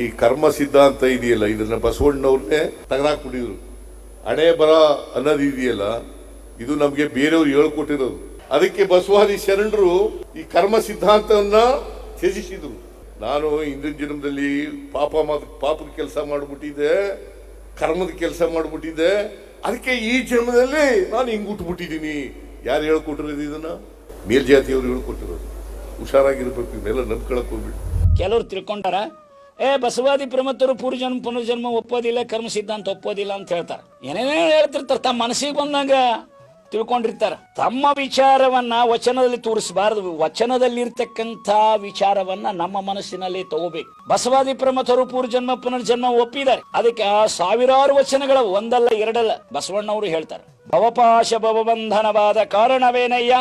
ಈ ಕರ್ಮ ಸಿದ್ಧಾಂತ ಇದೆಯಲ್ಲ, ಇದನ್ನ ಬಸವಣ್ಣವ್ರನ್ನೇ ತೆಗೆದಾಕ್ಬಿಟ್ಟಿದ್ರು ಹಣೆ ಬರ ಅನ್ನೋದು ಇದೆಯಲ್ಲ, ಇದು ನಮಗೆ ಬೇರೆಯವ್ರು ಹೇಳ್ಕೊಟ್ಟಿರೋದು. ಅದಕ್ಕೆ ಬಸವಾದಿ ಶರಣರು ಈ ಕರ್ಮ ಸಿದ್ಧಾಂತವನ್ನ ತ್ಯಜಿಸಿದ್ರು. ನಾನು ಹಿಂದಿನ ಜನ್ಮದಲ್ಲಿ ಪಾಪ ಮಾತು ಪಾಪದ ಕೆಲಸ ಮಾಡ್ಬಿಟ್ಟಿದ್ದೆ, ಕರ್ಮದ ಕೆಲಸ ಮಾಡ್ಬಿಟ್ಟಿದ್ದೆ. ಅದಕ್ಕೆ ಈ ಜನ್ಮದಲ್ಲಿ ನಾನು ಹಿಂಗ್ ಉಟ್ಬಿಟ್ಟಿದ್ದೀನಿ ಯಾರು ಹೇಳ್ಕೊಟ್ಟಿರೋದು ಇದನ್ನ? ಮೇಲ್ಜಾತಿಯವರು ಹೇಳ್ಕೊಟ್ಟಿರೋದು. ಹುಷಾರಾಗಿರ್ಬೇಕು ಇದನ್ನೆಲ್ಲ ನಂಬ್ಕೊಳಕ್ ಹೋಗ್ಬಿಟ್ಟು ಕೆಲವ್ರು ತಿಳ್ಕೊಂಡಾರ? ಏ, ಬಸವಾದಿ ಪ್ರಮತ್ತರು ಪೂರ್ವಜನ್ಮ, ಪುನರ್ಜನ್ಮ ಒಪ್ಪೋದಿಲ್ಲ, ಕರ್ಮ ಸಿದ್ಧಾಂತ ಒಪ್ಪೋದಿಲ್ಲ ಅಂತ ಹೇಳ್ತಾರೆ. ಏನೇನೇ ಹೇಳ್ತಿರ್ತಾರೆ, ತಮ್ಮ ಮನಸ್ಸಿಗೆ ಬಂದಂಗ ತಿಳ್ಕೊಂಡಿರ್ತಾರೆ. ತಮ್ಮ ವಿಚಾರವನ್ನ ವಚನದಲ್ಲಿ ತೋರಿಸಬಾರದು. ವಚನದಲ್ಲಿರ್ತಕ್ಕಂಥ ವಿಚಾರವನ್ನ ನಮ್ಮ ಮನಸ್ಸಿನಲ್ಲಿ ತಗೋಬೇಕು. ಬಸವಾದಿ ಪ್ರಮಥರು ಪೂರ್ವಜನ್ಮ, ಪುನರ್ಜನ್ಮ ಒಪ್ಪಿದ್ದಾರೆ. ಅದಕ್ಕೆ ಆ ಸಾವಿರಾರು ವಚನಗಳ, ಒಂದಲ್ಲ, ಎರಡಲ್ಲ, ಬಸವಣ್ಣವರು ಹೇಳ್ತಾರೆ. ಭವಪಾಶ ಭವಬಂಧನವಾದ ಕಾರಣವೇನಯ್ಯ?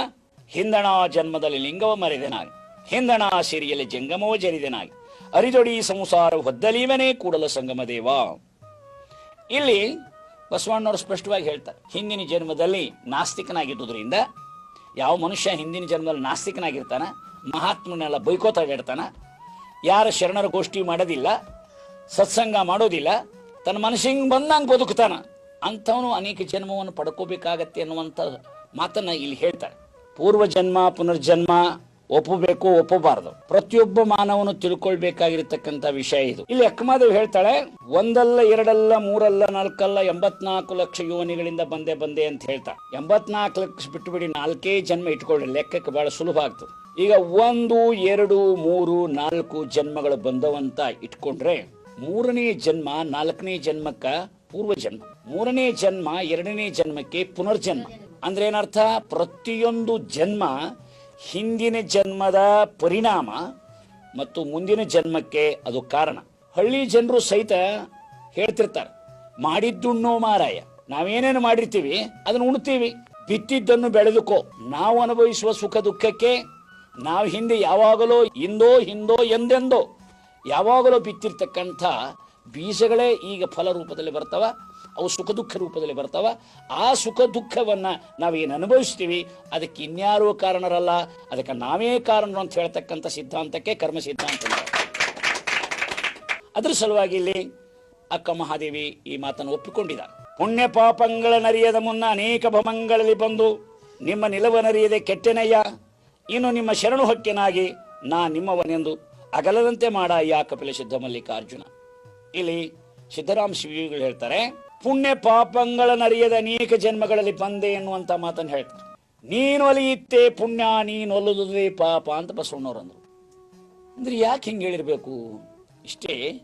ಹಿಂದಣ ಜನ್ಮದಲ್ಲಿ ಲಿಂಗವ ಮರೆದೆನಾಗಿ. ಹಿಂದಣ ಸಿರಿಯಲ್ಲಿ ಜಂಗಮವ ಜರಿದೆನಾಗಿ ಅರಿದೊಡಿ ಸಂಸಾರ ಹೊದ್ದಲೀವನೇ ಕೂಡಲ ಸಂಗಮ ದೇವ. ಇಲ್ಲಿ ಬಸವಣ್ಣವರು ಸ್ಪಷ್ಟವಾಗಿ ಹೇಳ್ತಾರೆ, ಹಿಂದಿನ ಜನ್ಮದಲ್ಲಿ ನಾಸ್ತಿಕನಾಗಿದ್ದುದರಿಂದ ಯಾವ ಮನುಷ್ಯ ಹಿಂದಿನ ಜನ್ಮದಲ್ಲಿ ನಾಸ್ತಿಕನಾಗಿರ್ತಾನ, ಮಹಾತ್ಮನೆಲ್ಲ ಬೈಕೋತಾಡಿರ್ತಾನ ಯಾರ ಶರಣರ ಗೋಷ್ಠಿ ಮಾಡೋದಿಲ್ಲ, ಸತ್ಸಂಗ ಮಾಡೋದಿಲ್ಲ, ತನ್ನ ಮನಸ್ಸಿಗೆ ಬಂದಂಗೆ ಬದುಕ್ತಾನ, ಅಂಥವನು ಅನೇಕ ಜನ್ಮವನ್ನು ಪಡ್ಕೋಬೇಕಾಗತ್ತೆ ಅನ್ನುವಂಥ ಮಾತನ್ನ ಇಲ್ಲಿ ಹೇಳ್ತಾರೆ. ಪೂರ್ವ ಜನ್ಮ ಪುನರ್ಜನ್ಮ ಒಪ್ಪಬೇಕು, ಒಪ್ಪಬಾರದು. ಪ್ರತಿಯೊಬ್ಬ ಮಾನವನು ತಿಳ್ಕೊಳ್ಬೇಕಾಗಿರ್ತಕ್ಕಂಥ ವಿಷಯ ಇದು. ಇಲ್ಲಿ ಅಕ್ಕಮಾದೇವ್ ಹೇಳ್ತಾಳೆ, ಒಂದಲ್ಲ, ಎರಡಲ್ಲ, ಮೂರಲ್ಲ, ನಾಲ್ಕಲ್ಲ, ಎಂಬತ್ನಾಲ್ಕು ಲಕ್ಷ ಯೋನಿಗಳಿಂದ ಬಂದೆ ಬಂದೆ ಅಂತ ಹೇಳ್ತಾ. ಎಂಬತ್ನಾಲ್ಕು ಲಕ್ಷ ಬಿಟ್ಟುಬಿಡಿ ನಾಲ್ಕೇ ಜನ್ಮ ಇಟ್ಕೊಳ್ಳಿ ಲೆಕ್ಕಕ್ಕೆ ಬಹಳ ಸುಲಭ ಆಗ್ತದೆ ಈಗ ಒಂದು, ಎರಡು, ಮೂರು, ನಾಲ್ಕು ಜನ್ಮಗಳು ಬಂದವಂತ ಇಟ್ಕೊಂಡ್ರೆ, ಮೂರನೇ ಜನ್ಮ, ನಾಲ್ಕನೇ ಜನ್ಮಕ್ಕ ಪೂರ್ವ ಜನ್ಮ ಮೂರನೇ ಜನ್ಮ, ಎರಡನೇ ಜನ್ಮಕ್ಕೆ ಪುನರ್ಜನ್ಮ. ಅಂದ್ರೆ ಏನರ್ಥ? ಪ್ರತಿಯೊಂದು ಜನ್ಮ ಹಿಂದಿನ ಜನ್ಮದ ಪರಿಣಾಮ ಮತ್ತು ಮುಂದಿನ ಜನ್ಮಕ್ಕೆ ಅದು ಕಾರಣ. ಹಳ್ಳಿ ಜನರು ಸಹಿತ ಹೇಳ್ತಿರ್ತಾರೆ, ಮಾಡಿದ್ದುಣ್ಣೋ ಮಾರಾಯ, ನಾವೇನೇನು ಮಾಡಿರ್ತೀವಿ ಅದನ್ನು ಉಣ್ತೀವಿ. ಬಿತ್ತಿದ್ದನ್ನು ಬೆಳೆದುಕೋ, ನಾವು ಅನುಭವಿಸುವ ಸುಖ ದುಃಖಕ್ಕೆ ನಾವು ಹಿಂದೆ ಯಾವಾಗಲೋ ಇಂದೋ ಹಿಂದೋ ಎಂದೆಂದೋ ಯಾವಾಗಲೋ ಬಿತ್ತಿರ್ತಕ್ಕಂಥ ಬೀಜಗಳೇ ಈಗ ಫಲ ರೂಪದಲ್ಲಿ ಬರ್ತವ, ಅವು ಸುಖ ದುಃಖ ರೂಪದಲ್ಲಿ ಬರ್ತವ. ಆ ಸುಖ ದುಃಖವನ್ನ ನಾವೇನು ಅನುಭವಿಸ್ತೀವಿ? ಅದಕ್ಕೆ ಇನ್ಯಾರೂ ಕಾರಣರಲ್ಲ? ಅದಕ್ಕೆ ನಾವೇ ಕಾರಣರು ಅಂತ ಹೇಳ್ತಕ್ಕಂಥ ಸಿದ್ಧಾಂತಕ್ಕೆ ಕರ್ಮ ಸಿದ್ಧಾಂತ ಅದರ ಸಲುವಾಗಿ ಇಲ್ಲಿ ಅಕ್ಕ ಮಹಾದೇವಿ ಈ ಮಾತನ್ನು ಒಪ್ಪಿಕೊಂಡಿದ. ಪುಣ್ಯ ಪಾಪಗಳ ನರಿಯದ ಮುನ್ನ ಅನೇಕ ಭಮಂಗಳಲ್ಲಿ ಬಂದು, ನಿಮ್ಮ ನಿಲವನರಿಯದೆ ಕೆಟ್ಟೆನಯ್ಯ, ಇನ್ನು ನಿಮ್ಮ ಶರಣು ಹೊಕ್ಕೆನಾಗಿ ನಾ ನಿಮ್ಮವನೆಂದು ಅಗಲದಂತೆ ಮಾಡ, ಯಾ ಕಪಿಲ ಸಿದ್ಧ ಮಲ್ಲಿಕಾರ್ಜುನ. ಇಲ್ಲಿ ಸಿದ್ದರಾಮ ಶಿವಿಗಳು ಹೇಳ್ತಾರೆ, ಪುಣ್ಯ ಪಾಪಗಳ ನರಿಯದ ಅನೇಕ ಜನ್ಮಗಳಲ್ಲಿ ಬಂದೆ ಎನ್ನುವಂತ ಮಾತನ್ನು ಹೇಳ್ತಾರೆ. ನೀನು ಒಲಿಯುತ್ತೆ ಪುಣ್ಯ, ನೀನು ಒಲಿದುದೇ ಪಾಪ, ಅಂತ ಬಸವಣ್ಣವ್ರು ಅಂದ್ರು. ಅಂದ್ರೆ ಯಾಕೆ ಹಿಂಗೆ ಹೇಳಿರ್ಬೇಕು? ಇಷ್ಟೇ,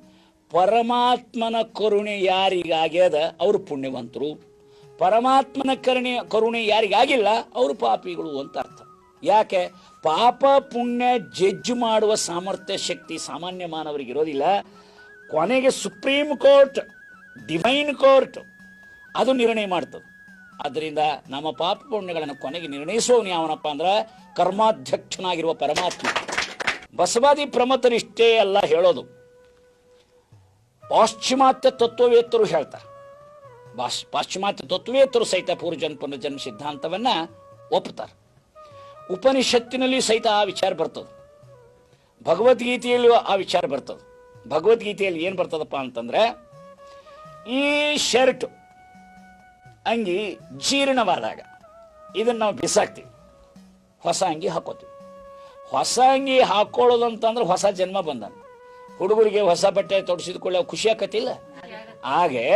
ಪರಮಾತ್ಮನ ಕರುಣೆ ಯಾರಿಗಾಗ್ಯದ ಅವರು ಪುಣ್ಯವಂತರು. ಪರಮಾತ್ಮನ ಕರುಣೆ ಕರುಣೆ ಯಾರಿಗಾಗಿಲ್ಲ, ಅವರು ಪಾಪಿಗಳು ಅಂತ ಅರ್ಥ. ಯಾಕೆ? ಪಾಪ ಪುಣ್ಯ ಜಜ್ಜು ಮಾಡುವ ಸಾಮರ್ಥ್ಯ, ಶಕ್ತಿ ಸಾಮಾನ್ಯ ಮಾನವರಿಗೆ ಇರೋದಿಲ್ಲ. ಕೊನೆಗೆ ಸುಪ್ರೀಂ ಕೋರ್ಟ್, ಡಿವೈನ್ ಕೋರ್ಟ್, ಅದು ನಿರ್ಣಯ ಮಾಡ್ತದೆ. ಅದರಿಂದ ನಮ್ಮ ಪಾಪ ಪುಣ್ಯಗಳನ್ನು ಕೊನೆಗೆ ನಿರ್ಣಯಿಸುವವನು ಯಾವನಪ್ಪ ಅಂದ್ರೆ ಕರ್ಮಾಧ್ಯಕ್ಷನಾಗಿರುವ ಪರಮಾತ್ಮ. ಬಸವಾದಿ ಪ್ರಮತರಿಷ್ಟೇ ಅಲ್ಲ ಹೇಳೋದು. ಪಾಶ್ಚಿಮಾತ್ಯ ತತ್ವವೇತ್ತರು ಹೇಳ್ತಾರೆ. ಪಾಶ್, ಪಾಶ್ಚಿಮಾತ್ಯ ತತ್ವವೇತ್ತರು ಸಹಿತ ಪೂರ್ವಜನ್ ಪುನರ್ಜನ್ಮ ಸಿದ್ಧಾಂತವನ್ನ ಒಪ್ಪುತ್ತಾರೆ ಉಪನಿಷತ್ತಿನಲ್ಲಿ ಸಹಿತ ಆ ವಿಚಾರ ಬರ್ತದೆ. ಭಗವದ್ಗೀತೆಯಲ್ಲೂ ಆ ವಿಚಾರ ಬರ್ತದೆ. ಭಗವದ್ಗೀತೆಯಲ್ಲಿ ಏನು ಬರ್ತದಪ್ಪ ಅಂತಂದ್ರೆ, ಈ ಶರ್ಟ್ ಅಂಗಿ ಜೀರ್ಣವಾದಾಗ ಇದನ್ನು ನಾವು ಬಿಸಾಕ್ತೀವಿ. ಹೊಸ ಅಂಗಿ ಹಾಕೋತೀವಿ. ಹೊಸ ಅಂಗಿ ಹಾಕೊಳ್ಳೋದು ಅಂತಂದ್ರೆ ಹೊಸ ಜನ್ಮ ಬಂದ ಹುಡುಗರಿಗೆ ಹೊಸ ಬಟ್ಟೆ ತೊಡಿಸಿದ್ಕೊಳ್ಳೋ ಖುಷಿ ಆಕತಿಲ್ಲ. ಹಾಗೆ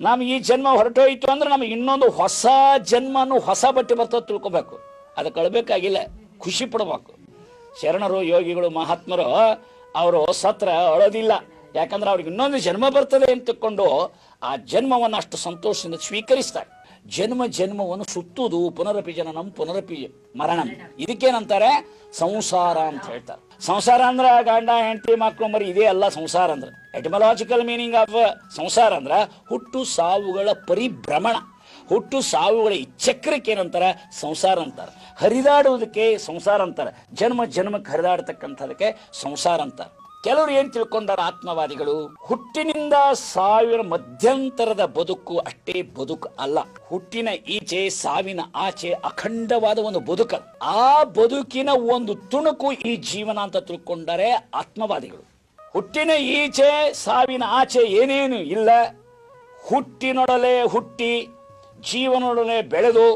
ನಮ್ಗೆ ಈ ಜನ್ಮ ಹೊರಟೋಯ್ತು ಅಂದ್ರೆ ನಮಗೆ ಇನ್ನೊಂದು ಹೊಸ ಜನ್ಮನು ಹೊಸ ಬಟ್ಟೆ ಬರ್ತದೆ ತಿಳ್ಕೊಬೇಕು. ಅದು ಕಳ್ಬೇಕಾಗಿಲ್ಲ. ಖುಷಿ ಪಡ್ಬೇಕು. ಶರಣರು, ಯೋಗಿಗಳು, ಮಹಾತ್ಮರು ಅವರು ಸತ್ರ ಅಳೋದಿಲ್ಲ. ಯಾಕಂದ್ರೆ ಅವ್ರಿಗೆ ಇನ್ನೊಂದು ಜನ್ಮ ಬರ್ತದೆ ಅಂತ ತಿಳ್ಕೊಂಡು ಆ ಜನ್ಮವನ್ನು ಅಷ್ಟು ಸಂತೋಷದಿಂದ ಸ್ವೀಕರಿಸ್ತಾರೆ. ಜನ್ಮ ಜನ್ಮವನ್ನು ಸುತ್ತುವುದು ಪುನರಪಿ ಜನನಂ ಪುನರಪಿ ಮರಣಂ. ಇದಕ್ಕೇನಂತಾರೆ? ಸಂಸಾರ ಅಂತ ಹೇಳ್ತಾರೆ. ಸಂಸಾರ ಅಂದ್ರೆ ಗಂಡ, ಹೆಂಡತಿ ಮಕ್ಕಳು ಮರಿ ಇದೇ ಅಲ್ಲ ಸಂಸಾರ ಅಂದ್ರೆ. ಎಟಮಲಾಜಿಕಲ್ ಮೀನಿಂಗ್ ಆಫ್ ಸಂಸಾರ ಅಂದ್ರೆ ಹುಟ್ಟು ಸಾವುಗಳ ಪರಿಭ್ರಮಣ. ಹುಟ್ಟು ಸಾವುಗಳ ಈ ಚಕ್ರಕ್ಕೆ ಏನಂತಾರೆ? ಸಂಸಾರ ಅಂತಾರೆ. ಹರಿದಾಡುವುದಕ್ಕೆ ಸಂಸಾರ ಅಂತಾರೆ. ಜನ್ಮ ಜನ್ಮಕ್ಕೆ ಹರಿದಾಡ್ತಕ್ಕಂಥದಕ್ಕೆ ಸಂಸಾರ ಅಂತಾರೆ. ಕೆಲವರು ಏನು ತಿಳ್ಕೊಂಡಾರ ಆತ್ಮವಾದಿಗಳು? ಹುಟ್ಟಿನಿಂದ ಸಾವಿರ ಮಧ್ಯಂತರದ ಬದುಕು ಅಷ್ಟೇ ಬದುಕು ಅಲ್ಲ. ಹುಟ್ಟಿನ ಈಚೆ, ಸಾವಿನ ಆಚೆ ಅಖಂಡವಾದ ಒಂದು ಬದುಕ ಆ ಬದುಕಿನ ಒಂದು ತುಣುಕು ಈ ಜೀವನ ಅಂತ ತಿಳ್ಕೊಂಡರೆ ಆತ್ಮವಾದಿಗಳು. ಹುಟ್ಟಿನ ಈಚೆ, ಸಾವಿನ ಆಚೆ ಏನೇನು ಇಲ್ಲ. ಹುಟ್ಟಿನೊಡಲೆ ಹುಟ್ಟಿ ಜೀವನೊಡನೆ ಬೆಳೆದು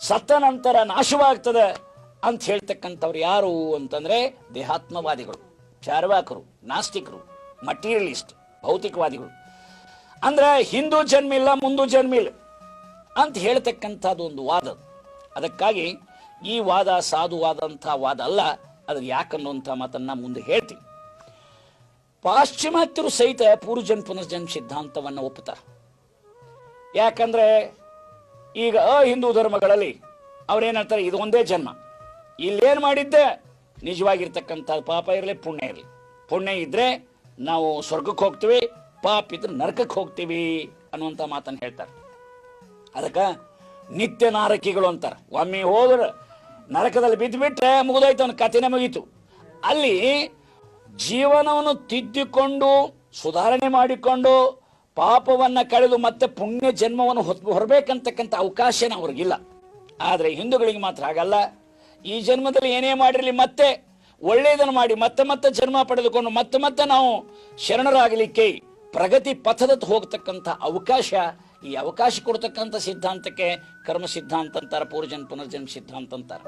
ಸತ್ತ ನಂತರ ನಾಶವಾಗ್ತದೆ ಅಂತ ಹೇಳ್ತಕ್ಕಂಥವ್ರು ಯಾರು ಅಂತಂದ್ರೆ ದೇಹಾತ್ಮವಾದಿಗಳು, ಚಾರ್ವಾಕರು, ನಾಸ್ತಿಕರು ಮಟೀರಿಯಲಿಸ್ಟ್ ಭೌತಿಕವಾದಿಗಳು. ಅಂದ್ರೆ ಹಿಂದೂ ಜನ್ಮಿಲ್ಲ ಜನ್ಮ ಇಲ್ಲ ಅಂತ ಹೇಳ್ತಕ್ಕಂಥದ್ದು ಒಂದು ವಾದ. ಅದಕ್ಕಾಗಿ ಈ ವಾದ ಸಾಧುವಾದಂಥ ವಾದ ಅಲ್ಲ, ಅದು ಯಾಕನ್ನುವಂಥ ಮಾತನ್ನ ಮುಂದೆ ಹೇಳ್ತೀನಿ. ಪಾಶ್ಚಿಮಾತ್ಯರು ಸಹಿತ ಪೂರ್ವಜನ್ ಪುನರ್ಜನ್ಮ ಸಿದ್ಧಾಂತವನ್ನು ಒಪ್ಪುತ್ತಾರೆ. ಯಾಕಂದ್ರೆ ಈಗ ಹಿಂದೂ ಧರ್ಮಗಳಲ್ಲಿ ಅವ್ರೇನಂತಾರೆ, ಇದು ಒಂದೇ ಜನ್ಮ. ಇಲ್ಲೇನು ಮಾಡಿದ್ದೆ, ನಿಜವಾಗಿರ್ತಕ್ಕಂಥ ಪಾಪ ಇರಲಿ, ಪುಣ್ಯ ಇರಲಿ. ಪುಣ್ಯ ಇದ್ರೆ ನಾವು ಸ್ವರ್ಗಕ್ಕೆ ಹೋಗ್ತೀವಿ, ಪಾಪ ಇದ್ರೆ ನರಕಕ್ಕೆ ಹೋಗ್ತೀವಿ ಅನ್ನುವಂಥ ಮಾತನ್ನು ಹೇಳ್ತಾರೆ. ಅದಕ್ಕೆ ನಿತ್ಯ ನಾರಕಿಗಳು ಅಂತಾರೆ. ಒಮ್ಮೆ ಹೋದ್ರೆ ನರಕದಲ್ಲಿ ಬಿದ್ದುಬಿಟ್ರೆ ಮುಗಿದೋಯ್ತು ಅವನ ಕಥೆನೇ ಮುಗೀತು ಅಲ್ಲಿ ಜೀವನವನ್ನು ತಿದ್ದಿಕೊಂಡು, ಸುಧಾರಣೆ ಮಾಡಿಕೊಂಡು ಪಾಪವನ್ನ ಕಳೆದು ಮತ್ತೆ ಪುಣ್ಯ ಜನ್ಮವನ್ನು ಹೊತ್ ಹೊರಬೇಕಂತಕ್ಕಂಥ ಅವಕಾಶನ ಅವ್ರಿಗಿಲ್ಲ. ಆದರೆ ಹಿಂದೂಗಳಿಗೆ ಮಾತ್ರ ಆಗಲ್ಲ. ಈ ಜನ್ಮದಲ್ಲಿ ಏನೇ ಮಾಡಿರಲಿ ಮತ್ತೆ ಒಳ್ಳೆಯದನ್ನು ಮಾಡಿ ಮತ್ತೆ ಮತ್ತೆ ಜನ್ಮ ಪಡೆದುಕೊಂಡು ಮತ್ತೆ ಮತ್ತೆ ನಾವು ಶರಣರಾಗಲಿಕ್ಕೆ ಪ್ರಗತಿ ಪಥದತ್ತ ಹೋಗ್ತಕ್ಕಂಥ ಅವಕಾಶ, ಈ ಅವಕಾಶ ಕೊಡ್ತಕ್ಕಂಥ ಸಿದ್ಧಾಂತಕ್ಕೆ ಕರ್ಮ ಸಿದ್ಧಾಂತ ಅಂತಾರೆ, ಪೂರ್ವಜನ್ ಪುನರ್ಜನ್ಮ ಸಿದ್ಧಾಂತ ಅಂತಾರೆ.